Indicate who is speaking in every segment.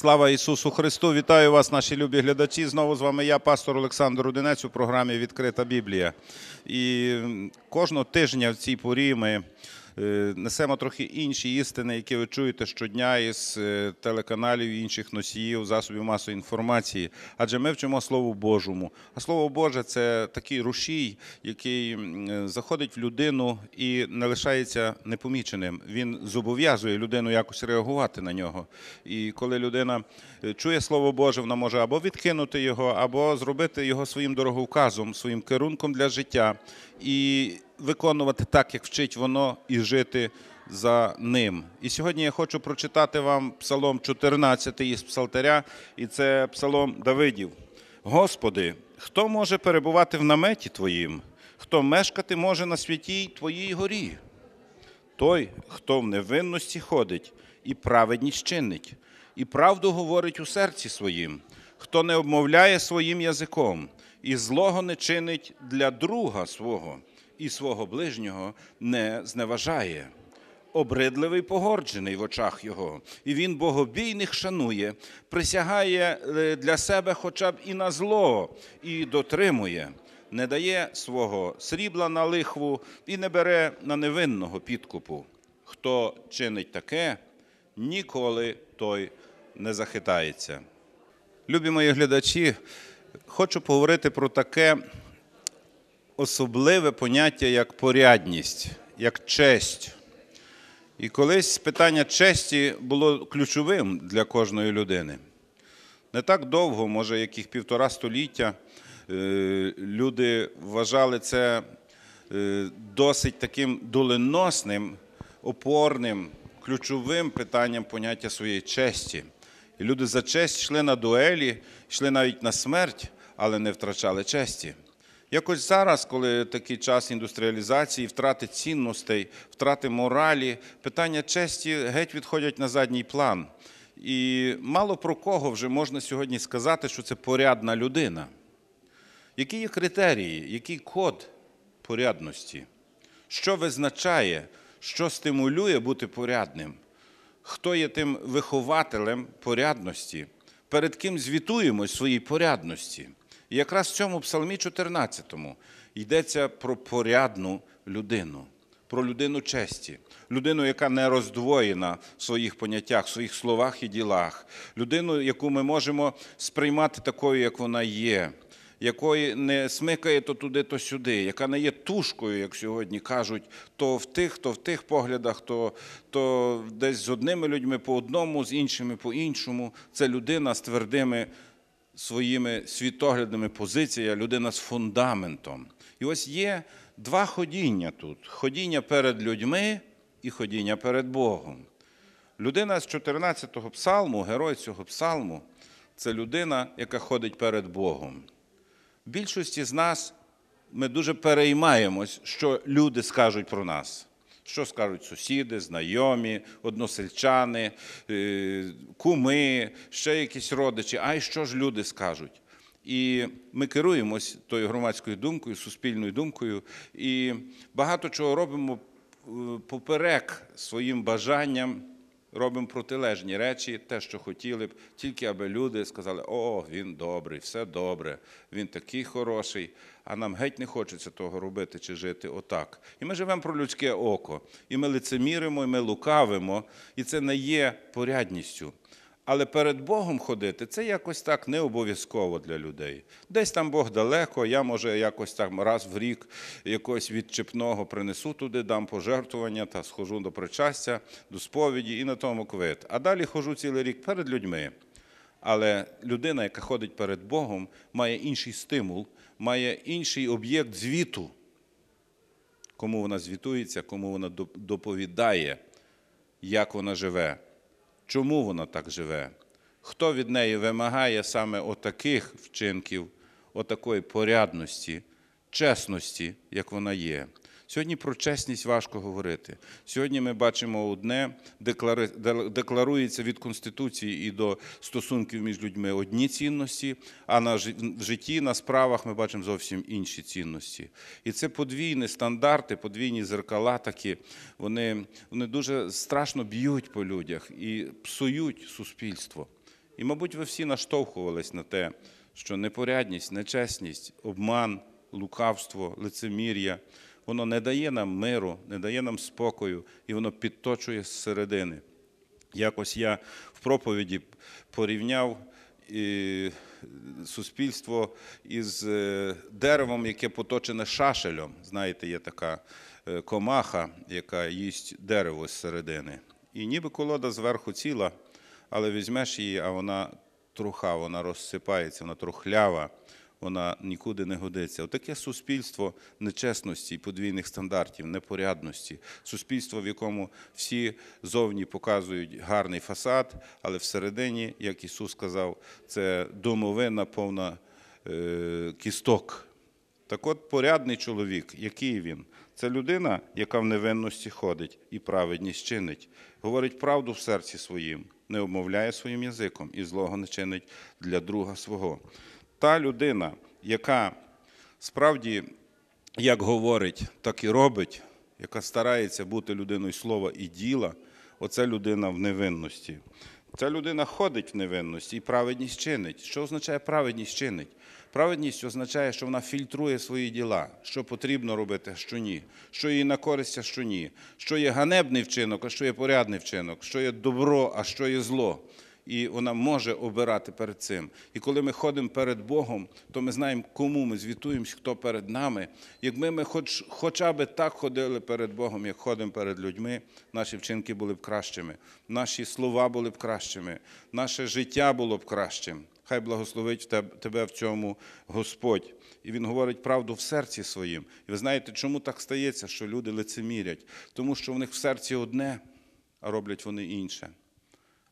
Speaker 1: Слава Ісусу Христу! Вітаю вас, наші любі глядачі. Знову з вами я, пастор Олександр Рудинець, у програмі Відкрита Біблія. І кожного тижня в цій порі ми несемо трохи інші істини, які ви чуєте щодня із е, телеканалів інших носіїв, засобів масової інформації. Адже ми вчимо Слову Божому. А Слово Боже це такий рушій, який е, заходить в людину і не лишається непоміченим. Він зобов'язує людину якось реагувати на нього. І коли людина е, чує Слово Боже, вона може або відкинути його, або зробити його своїм дороговказом, своїм керунком для життя і виконувати так, як вчить воно, і жити за ним. І сьогодні я хочу прочитати вам Псалом 14 із Псалтаря, і це Псалом Давидів. Господи, хто може перебувати в наметі Твоїм? Хто мешкати може на святій Твоїй горі? Той, хто в невинності ходить і праведність чинить, і правду говорить у серці своїм, хто не обмовляє своїм язиком, і злого не чинить для друга свого, і свого ближнього не зневажає. Обридливий погорджений в очах його, і він богобійних шанує, присягає е, для себе хоча б і на зло, і дотримує, не дає свого срібла на лихву і не бере на невинного підкупу. Хто чинить таке, ніколи той не захитається. Любі мої глядачі, хочу поговорити про таке особливе поняття, як порядність, як честь. І колись питання честі було ключовим для кожної людини. Не так довго, може, яких півтора століття, е, люди вважали це е, досить таким доленосним, опорним, ключовим питанням поняття своєї честі. І люди за честь йшли на дуелі, йшли навіть на смерть, але не втрачали честі. Якось зараз, коли такий час індустріалізації, втрати цінностей, втрати моралі, питання честі геть відходять на задній план. І мало про кого вже можна сьогодні сказати, що це порядна людина. Які є критерії, який код порядності? Що визначає, що стимулює бути порядним? Хто є тим вихователем порядності? Перед ким звітуємо своїй порядності? І якраз в цьому псалмі 14 йдеться про порядну людину, про людину честі, людину, яка не роздвоєна в своїх поняттях, в своїх словах і ділах, людину, яку ми можемо сприймати такою, як вона є, якої не смикає то туди, то сюди, яка не є тушкою, як сьогодні кажуть, то в тих, то в тих поглядах, то, то десь з одними людьми по одному, з іншими по іншому. Це людина з твердими своїми світоглядними позиціями, людина з фундаментом. І ось є два ходіння тут: ходіння перед людьми і ходіння перед Богом. Людина з 14-го псалму, герой цього псалму, це людина, яка ходить перед Богом. Більшості з нас ми дуже переймаємось, що люди скажуть про нас. Що скажуть сусіди, знайомі, односельчани, е, куми, ще якісь родичі. А й що ж люди скажуть? І ми керуємось тою громадською думкою, суспільною думкою, і багато чого робимо е, поперек своїм бажанням, робимо протилежні речі, те, що хотіли б, тільки аби люди сказали, о, він добрий, все добре, він такий хороший, а нам геть не хочеться того робити чи жити отак. І ми живемо про людське око, і ми лицеміримо, і ми лукавимо, і це не є порядністю. Але перед Богом ходити це якось так не обов'язково для людей. Десь там Бог далеко, я може якось там раз в рік якогось відчепного принесу туди, дам пожертвування та схожу до причастя, до сповіді і на тому квит. А далі хожу цілий рік перед людьми. Але людина, яка ходить перед Богом, має інший стимул, має інший об'єкт звіту. Кому вона звітується, кому вона доповідає, як вона живе. Чому вона так живе? Хто від неї вимагає саме отаких вчинків, отакої порядності, чесності, як вона є? Сьогодні про чесність важко говорити. Сьогодні ми бачимо одне, декларується від Конституції і до стосунків між людьми одні цінності, а на жи- житті, на справах ми бачимо зовсім інші цінності. І це подвійні стандарти, подвійні зеркала такі, вони, вони дуже страшно б'ють по людях і псують суспільство. І, мабуть, ви всі наштовхувались на те, що непорядність, нечесність, обман, лукавство, лицемір'я, воно не дає нам миру, не дає нам спокою, і воно підточує зсередини. Якось я в проповіді порівняв суспільство із е, деревом, яке поточене шашелем. Знаєте, є така е, комаха, яка їсть дерево з середини. І ніби колода зверху ціла, але візьмеш її, а вона труха, вона розсипається, вона трухлява, вона нікуди не годиться. Отаке суспільство нечесності, подвійних стандартів, непорядності, суспільство, в якому всі зовні показують гарний фасад, але всередині, як Ісус сказав, це домовина повна е, кісток. Так от порядний чоловік, який він? Це людина, яка в невинності ходить і праведність чинить, говорить правду в серці своїм, не обмовляє своїм язиком і злого не чинить для друга свого. Та людина, яка справді як говорить, так і робить, яка старається бути людиною слова і діла, оце людина в невинності. Ця людина ходить в невинності і праведність чинить. Що означає праведність чинить? Праведність означає, що вона фільтрує свої діла, що потрібно робити, що ні, що їй на користь, а що ні, що є ганебний вчинок, а що є порядний вчинок, що є добро, а що є зло. І вона може обирати перед цим. І коли ми ходимо перед Богом, то ми знаємо, кому ми звітуємося, хто перед нами. Якби ми хоч, хоча б так ходили перед Богом, як ходимо перед людьми, наші вчинки були б кращими, наші слова були б кращими, наше життя було б кращим. Хай благословить тебе в цьому Господь. І Він говорить правду в серці своїм. І ви знаєте, чому так стається, що люди лицемірять? Тому що в них в серці одне, а роблять вони інше.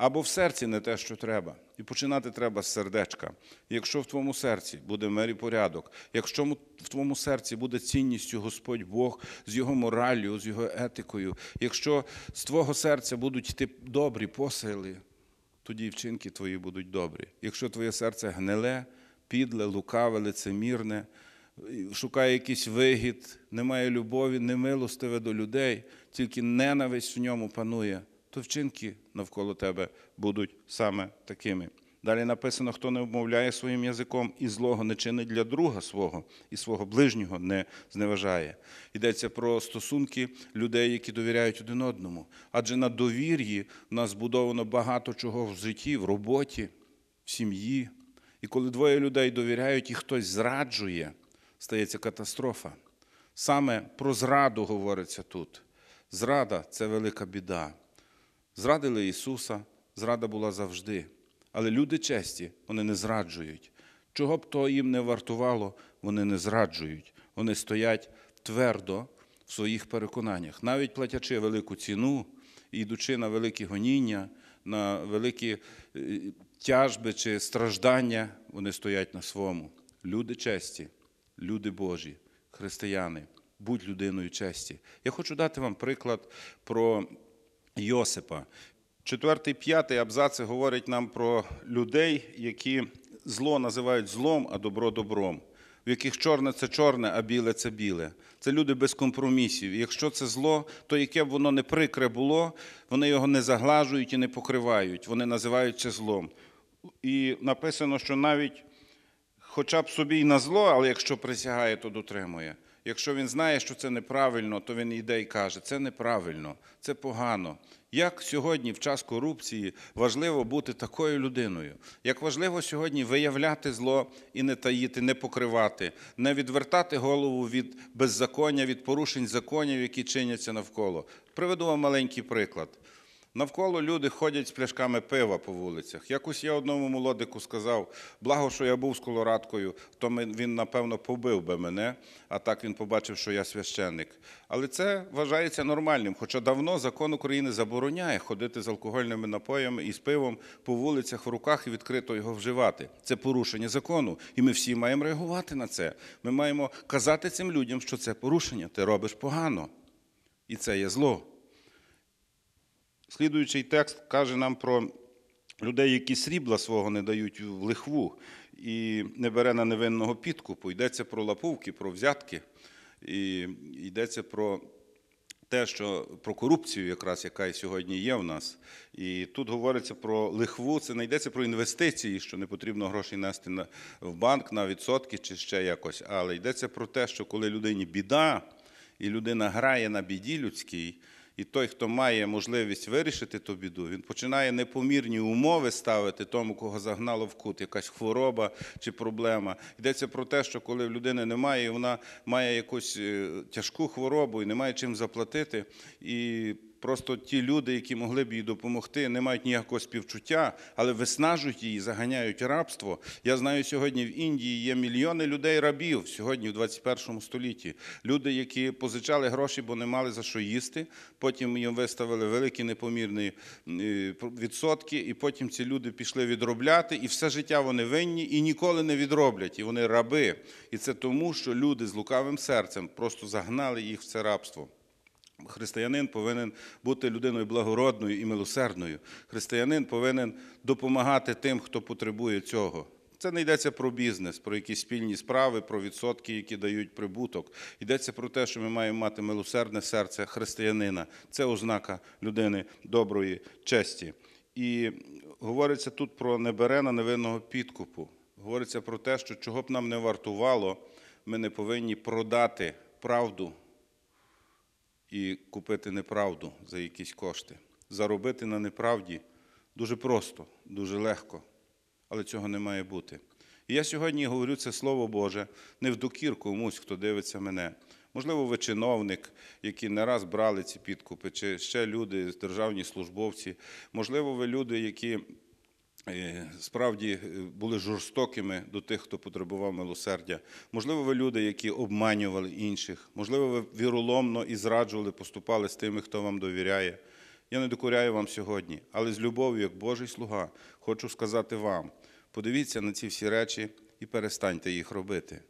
Speaker 1: Або в серці не те, що треба. І починати треба з сердечка. Якщо в твоєму серці буде мир і порядок, якщо в твоєму серці буде цінністю Господь Бог з його мораллю, з його етикою, якщо з твого серця будуть йти добрі посили, тоді і вчинки твої будуть добрі. Якщо твоє серце гниле, підле, лукаве, лицемірне, шукає якийсь вигід, немає любові, немилостиве до людей, тільки ненависть в ньому панує, то вчинки навколо тебе будуть саме такими. Далі написано, хто не обмовляє своїм язиком і злого не чинить для друга свого і свого ближнього не зневажає. Йдеться про стосунки людей, які довіряють один одному. Адже на довір'ї в нас збудовано багато чого в житті, в роботі, в сім'ї. І коли двоє людей довіряють і хтось зраджує, стається катастрофа. Саме про зраду говориться тут. Зрада це велика біда. Зрадили Ісуса, зрада була завжди. Але люди честі, вони не зраджують. Чого б то їм не вартувало, вони не зраджують. Вони стоять твердо в своїх переконаннях, навіть платячи велику ціну, йдучи на великі гоніння, на великі е, тяжби чи страждання, вони стоять на своєму. Люди честі, люди Божі, християни, будь людиною честі. Я хочу дати вам приклад про Йосипа. Четвертий, п'ятий абзаци говорять нам про людей, які зло називають злом, а добро добром, в яких чорне це чорне, а біле це біле. Це люди без компромісів. І якщо це зло, то яке б воно не прикре було, вони його не заглажують і не покривають. Вони називають це злом. І написано, що навіть хоча б собі й на зло, але якщо присягає, то дотримує. Якщо він знає, що це неправильно, то він йде і каже, це неправильно, це погано. Як сьогодні, в час корупції, важливо бути такою людиною? Як важливо сьогодні виявляти зло і не таїти, не покривати, не відвертати голову від беззаконня, від порушень законів, які чиняться навколо. Приведу вам маленький приклад. Навколо люди ходять з пляшками пива по вулицях. Якось я одному молодику сказав, благо, що я був з колорадкою, то він, напевно, побив би мене, а так він побачив, що я священник. Але це вважається нормальним, хоча давно закон України забороняє ходити з алкогольними напоями і з пивом по вулицях в руках і відкрито його вживати. Це порушення закону. І ми всі маємо реагувати на це. Ми маємо казати цим людям, що це порушення, ти робиш погано. І це є зло. Слідуючий текст каже нам про людей, які срібла свого не дають в лихву і не бере на невинного підкупу. Йдеться про лапувки, про взятки, і йдеться про те, що про корупцію, якраз яка і сьогодні є в нас, і тут говориться про лихву. Це не йдеться про інвестиції, що не потрібно грошей нести на в банк на відсотки чи ще якось. Але йдеться про те, що коли людині біда, і людина грає на біді людській. І той, хто має можливість вирішити ту біду, він починає непомірні умови ставити тому, кого загнало в кут, якась хвороба чи проблема. Йдеться про те, що коли в людини немає, вона має якусь е, тяжку хворобу і не має чим заплатити, і просто ті люди, які могли б їй допомогти, не мають ніякого співчуття, але виснажують її, заганяють рабство. Я знаю, сьогодні в Індії є мільйони людей рабів сьогодні, в 21 столітті. Люди, які позичали гроші, бо не мали за що їсти. Потім їм виставили великі непомірні е, відсотки, і потім ці люди пішли відробляти, і все життя вони винні і ніколи не відроблять. І вони раби. І це тому, що люди з лукавим серцем просто загнали їх в це рабство. Християнин повинен бути людиною благородною і милосердною. Християнин повинен допомагати тим, хто потребує цього. Це не йдеться про бізнес, про якісь спільні справи, про відсотки, які дають прибуток. Йдеться про те, що ми маємо мати милосердне серце християнина. Це ознака людини доброї честі. І говориться тут про не бере на невинного підкупу. Говориться про те, що чого б нам не вартувало, ми не повинні продати правду і купити неправду за якісь кошти. Заробити на неправді дуже просто, дуже легко, але цього не має бути. І я сьогодні говорю це Слово Боже не в докір комусь, хто дивиться мене. Можливо, ви чиновник, які не раз брали ці підкупи, чи ще люди, державні службовці. Можливо, ви люди, які справді е, були жорстокими до тих, хто потребував милосердя. Можливо, ви люди, які обманювали інших. Можливо, ви віроломно і зраджували, поступали з тими, хто вам довіряє. Я не докоряю вам сьогодні, але з любов'ю, як Божий слуга, хочу сказати вам: подивіться на ці всі речі і перестаньте їх робити.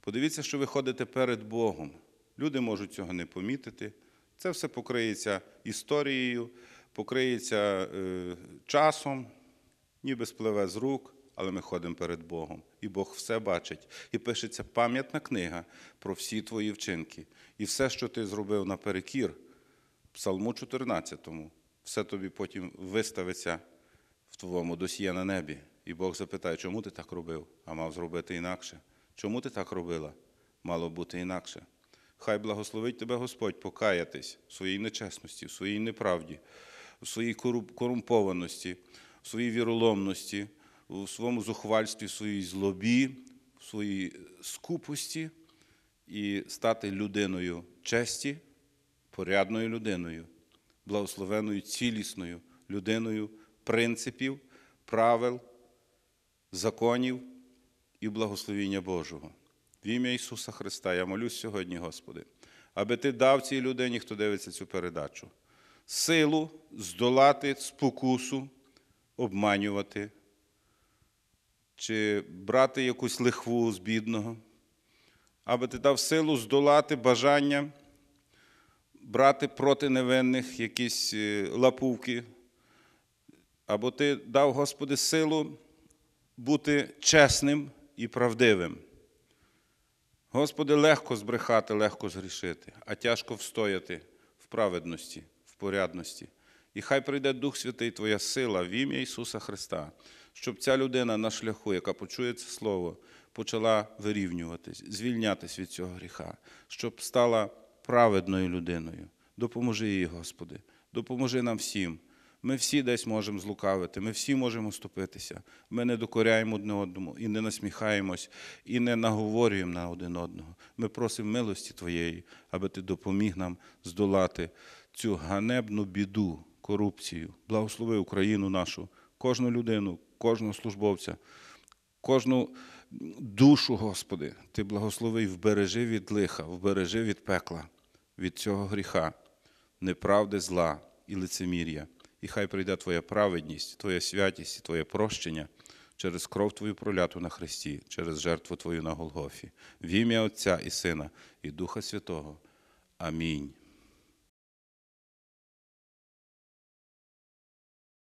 Speaker 1: Подивіться, що ви ходите перед Богом. Люди можуть цього не помітити. Це все покриється історією, покриється е, часом, ніби спливе з рук, але ми ходимо перед Богом. І Бог все бачить. І пишеться пам'ятна книга про всі твої вчинки. І все, що ти зробив наперекір, Псалму 14, все тобі потім виставиться в твоєму досьє на небі. І Бог запитає, чому ти так робив, а мав зробити інакше. Чому ти так робила? Мало бути інакше. Хай благословить тебе Господь покаятись в своїй нечесності, в своїй неправді, в своїй корумпованості, в своїй віроломності, у своєму зухвальстві, в своїй злобі, в своїй скупості і стати людиною честі, порядною людиною, благословеною, цілісною людиною принципів, правил, законів і благословіння Божого. В ім'я Ісуса Христа я молюсь сьогодні, Господи, аби Ти дав цій людині, хто дивиться цю передачу, силу здолати спокусу, обманювати чи брати якусь лихву з бідного, аби ти дав силу здолати бажання брати проти невинних якісь е, лапувки, або ти дав, Господи, силу бути чесним і правдивим. Господи, легко збрехати, легко згрішити, а тяжко встояти в праведності, в порядності. І хай прийде Дух Святий, Твоя сила в ім'я Ісуса Христа, щоб ця людина на шляху, яка почує це Слово, почала вирівнюватись, звільнятись від цього гріха, щоб стала праведною людиною. Допоможи їй, Господи, допоможи нам всім. Ми всі десь можемо злукавити, ми всі можемо ступитися. Ми не докоряємо одне одному і не насміхаємось, і не наговорюємо на один одного. Ми просимо милості Твоєї, аби Ти допоміг нам здолати цю ганебну біду, корупцію. Благослови Україну нашу, кожну людину, кожного службовця, кожну душу, Господи, Ти благослови вбережи від лиха, вбережи від пекла, від цього гріха, неправди, зла і лицемір'я. І хай прийде Твоя праведність, Твоя святість і Твоє прощення через кров Твою проляту на Христі, через жертву Твою на Голгофі. В ім'я Отця і Сина, і Духа Святого. Амінь.